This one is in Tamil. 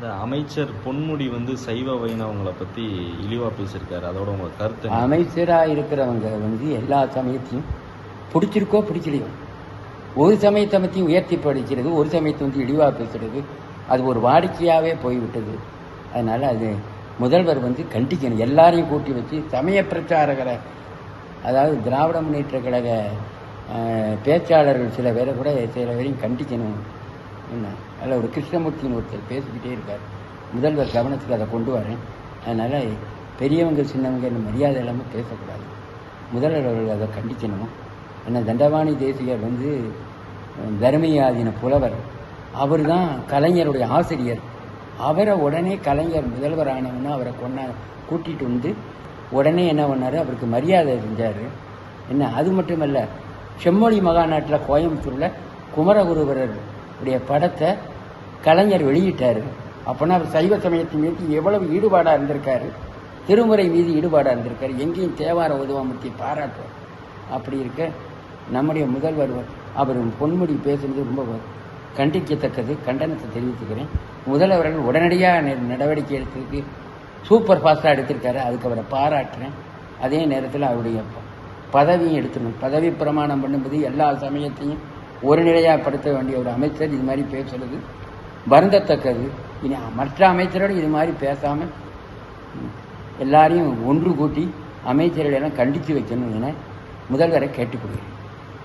இந்த அமைச்சர் பொன்முடி வந்து சைவ வைணவங்களை பத்தி இழிவா பேசியிருக்காரு. அதோட உங்க கருத்து அமைச்சராக இருக்கிறவங்க வந்து எல்லா சமயத்தையும் பிடிச்சிருக்கோ பிடிக்கலையோ ஒரு சமயத்தை பற்றியும் உயர்த்தி படிக்கிறது ஒரு சமயத்தை வந்து இழிவாக பேசுறது அது ஒரு வாடிக்கையாகவே போய்விட்டது. அதனால் அது முதல்வர் வந்து கண்டிக்கணும். எல்லாரையும் கூட்டி வச்சு சமய பிரச்சாரகரை அதாவது திராவிட முன்னேற்ற கழக பேச்சாளர்கள் சில பேரை கூட சில பேரையும் கண்டிக்கணும். என்ன? அதில் ஒரு கிருஷ்ணமூர்த்தின்னு ஒருத்தர் பேசிக்கிட்டே இருக்கார். முதல்வர் கவனத்துக்கு அதை கொண்டு வரேன். அதனால் பெரியவங்க சின்னவங்க இந்த மரியாதை இல்லாமல் பேசக்கூடாது. முதல்வர் அவர்கள் அதை கண்டிக்கணும். ஏன்னா தண்டவாணி தேசிகர் வந்து அஹ், தர்மயாதின புலவர். அவர் தான் கலைஞருடைய ஆசிரியர். அவரை உடனே கலைஞர் முதல்வர் ஆனவன்னு அவரை கொண்டா கூட்டிகிட்டு வந்து உடனே என்ன பண்ணார்? அவருக்கு மரியாதை செஞ்சார். என்ன அது மட்டுமல்ல செம்மொழி மகாநாட்டில் கோயம்புத்தூரில் குமரகுருவரர் உடைய படத்தை கலைஞர் வெளியிட்டார். அப்போனா அவர் சைவ சமயத்தின் மீது எவ்வளவு ஈடுபாடாக இருந்திருக்காரு? திருமுறை மீது ஈடுபாடாக இருந்திருக்காரு. எங்கேயும் தேவார உதவாமூர்த்தி பாராட்டுவார் அப்படி இருக்க நம்முடைய முதல்வர் அவர் பொன்முடி பேசுனது ரொம்ப கண்டிக்கத்தக்கது கண்டனத்தை தெரிவித்துக்கிறேன். முதல்வர்கள் உடனடியாக நடவடிக்கை எடுத்திருக்கு சூப்பர் ஃபாஸ்ட்டாக எடுத்திருக்காரு. அதுக்கு அவரை பாராட்டுறேன். அதே நேரத்தில் அவருடைய ப- பதவியும் எடுத்துடணும் பதவி பிரமாணம் பண்ணும்போது எல்லா சமயத்தையும் ஒரு நிலையாகப்படுத்த வேண்டிய ஒரு அமைச்சர் இது மாதிரி பேசுறது வருந்தத்தக்கது. இனி மற்ற அமைச்சரோடு இது மாதிரி பேசாமல் எல்லாரையும் ஒன்று கூட்டி அமைச்சர்களெல்லாம் கண்டித்து வைக்கணும் என முதல்வரை கேட்டுக்கொள்கிறேன்.